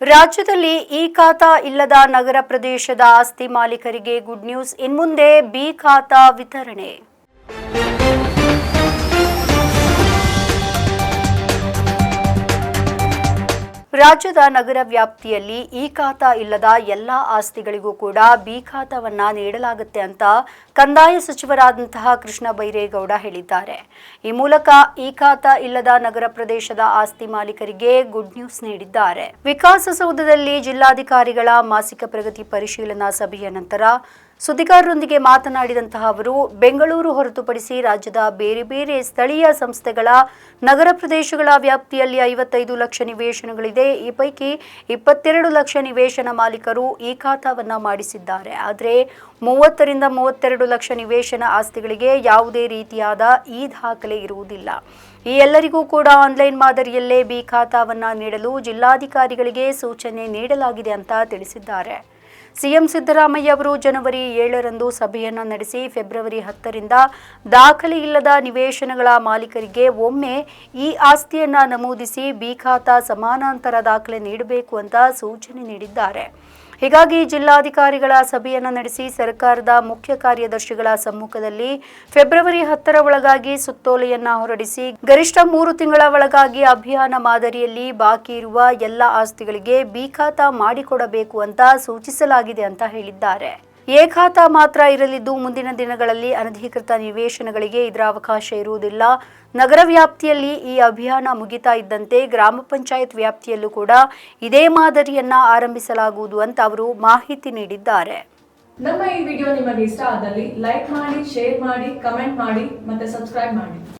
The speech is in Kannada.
ರಾಜ್ಯದಲ್ಲಿ ಈ ಖಾತಾ ಇಲ್ಲದ ನಗರ ಪ್ರದೇಶದ ಆಸ್ತಿ ಮಾಲೀಕರಿಗೆ ಗುಡ್ ನ್ಯೂಸ್. ಇನ್ಮುಂದೆ ಬಿ ಖಾತಾ ವಿತರಣೆ. ರಾಜ್ಯದ ನಗರ ವ್ಯಾಪ್ತಿಯಲ್ಲಿ ಈ ಖಾತ ಇಲ್ಲದ ಎಲ್ಲ ಆಸ್ತಿಗಳಿಗೂ ಕೂಡ ಬಿ ಖಾತಾವನ್ನ ನೀಡಲಾಗುತ್ತೆ ಅಂತ ಕಂದಾಯ ಸಚಿವರಾದಂತಹ ಕೃಷ್ಣ ಬೈರೇಗೌಡ ಹೇಳಿದ್ದಾರೆ. ಈ ಮೂಲಕ ಈ ಖಾತ ಇಲ್ಲದ ನಗರ ಪ್ರದೇಶದ ಆಸ್ತಿ ಮಾಲೀಕರಿಗೆ ಗುಡ್ ನ್ಯೂಸ್ ನೀಡಿದ್ದಾರೆ. ವಿಕಾಸಸೌಧದಲ್ಲಿ ಜಿಲ್ಲಾಧಿಕಾರಿಗಳ ಮಾಸಿಕ ಪ್ರಗತಿ ಪರಿಶೀಲನಾ ಸಭೆಯ ನಂತರ ಸುದ್ದಿಗಾರರೊಂದಿಗೆ ಮಾತನಾಡಿದಂತಹ ಅವರು, ಬೆಂಗಳೂರು ಹೊರತುಪಡಿಸಿ ರಾಜ್ಯದ ಬೇರೆ ಬೇರೆ ಸ್ಥಳೀಯ ಸಂಸ್ಥೆಗಳ ನಗರ ಪ್ರದೇಶಗಳ ವ್ಯಾಪ್ತಿಯಲ್ಲಿ ಐವತ್ತೈದು ಲಕ್ಷ ನಿವೇಶನಗಳಿದೆ. ಈ ಪೈಕಿ ಇಪ್ಪತ್ತೆರಡು ಲಕ್ಷ ನಿವೇಶನ ಮಾಲೀಕರು ಈ ಖಾತಾವನ್ನ ಮಾಡಿಸಿದ್ದಾರೆ. ಆದರೆ ಮೂವತ್ತರಿಂದ ಮೂವತ್ತೆರಡು ಲಕ್ಷ ನಿವೇಶನ ಆಸ್ತಿಗಳಿಗೆ ಯಾವುದೇ ರೀತಿಯಾದ ಈ ದಾಖಲೆ ಇರುವುದಿಲ್ಲ. ಈ ಎಲ್ಲರಿಗೂ ಕೂಡ ಆನ್ಲೈನ್ ಮಾದರಿಯಲ್ಲೇ ಬಿ ಖಾತಾವನ್ನು ನೀಡಲು ಜಿಲ್ಲಾಧಿಕಾರಿಗಳಿಗೆ ಸೂಚನೆ ನೀಡಲಾಗಿದೆ ಅಂತ ತಿಳಿಸಿದ್ದಾರೆ. ಸಿಎಂ ಸಿದ್ದರಾಮಯ್ಯ ಅವರು ಜನವರಿ ಏಳರಂದು ಸಭೆಯನ್ನು ನಡೆಸಿ ಫೆಬ್ರವರಿ ಹತ್ತರಿಂದ ದಾಖಲೆ ಇಲ್ಲದ ನಿವೇಶನಗಳ ಮಾಲೀಕರಿಗೆ ಒಮ್ಮೆ ಈ ಆಸ್ತಿಯನ್ನ ನಮೂದಿಸಿ ಬಿ ಖಾತಾ ಸಮಾನಾಂತರ ದಾಖಲೆ ನೀಡಬೇಕು ಅಂತ ಸೂಚನೆ ನೀಡಿದ್ದಾರೆ. ಹೀಗಾಗಿ ಜಿಲ್ಲಾಧಿಕಾರಿಗಳ ಸಭೆಯನ್ನು ನಡೆಸಿ ಸರ್ಕಾರದ ಮುಖ್ಯ ಕಾರ್ಯದರ್ಶಿಗಳ ಸಮ್ಮುಖದಲ್ಲಿ ಫೆಬ್ರವರಿ ಹತ್ತರ ಒಳಗಾಗಿ ಸುತ್ತೋಲೆಯನ್ನ ಹೊರಡಿಸಿ ಗರಿಷ್ಠ ಮೂರು ತಿಂಗಳ ಒಳಗಾಗಿ ಅಭಿಯಾನ ಮಾದರಿಯಲ್ಲಿ ಬಾಕಿ ಇರುವ ಎಲ್ಲ ಆಸ್ತಿಗಳಿಗೆ ಬಿ ಮಾಡಿಕೊಡಬೇಕು ಅಂತ ಸೂಚಿಸಲಾಗಿದೆ ಅಂತ ಹೇಳಿದ್ದಾರೆ. ಎ ಮಾತ್ರ ಇರಲಿದ್ದು ಮುಂದಿನ ದಿನಗಳಲ್ಲಿ ಅನಧಿಕೃತ ನಿವೇಶನಗಳಿಗೆ ಇದರ ಅವಕಾಶ ಇರುವುದಿಲ್ಲ. ನಗರ ವ್ಯಾಪ್ತಿಯಲ್ಲಿ ಈ ಅಭಿಯಾನ ಮುಗಿತಾ ಇದ್ದಂತೆ ಗ್ರಾಮ ಪಂಚಾಯತ್ ವ್ಯಾಪ್ತಿಯಲ್ಲೂ ಕೂಡ ಇದೇ ಮಾದರಿಯನ್ನ ಆರಂಭಿಸಲಾಗುವುದು ಅಂತ ಅವರು ಮಾಹಿತಿ ನೀಡಿದ್ದಾರೆ. ನಮ್ಮ ಈ ವಿಡಿಯೋ ನಿಮಗೆ ಇಷ್ಟ ಆದಲ್ಲಿ ಲೈಕ್ ಮಾಡಿ, ಶೇರ್ ಮಾಡಿ, ಕಮೆಂಟ್ ಮಾಡಿ ಮತ್ತೆ ಸಬ್ಸ್ಕ್ರೈಬ್ ಮಾಡಿ.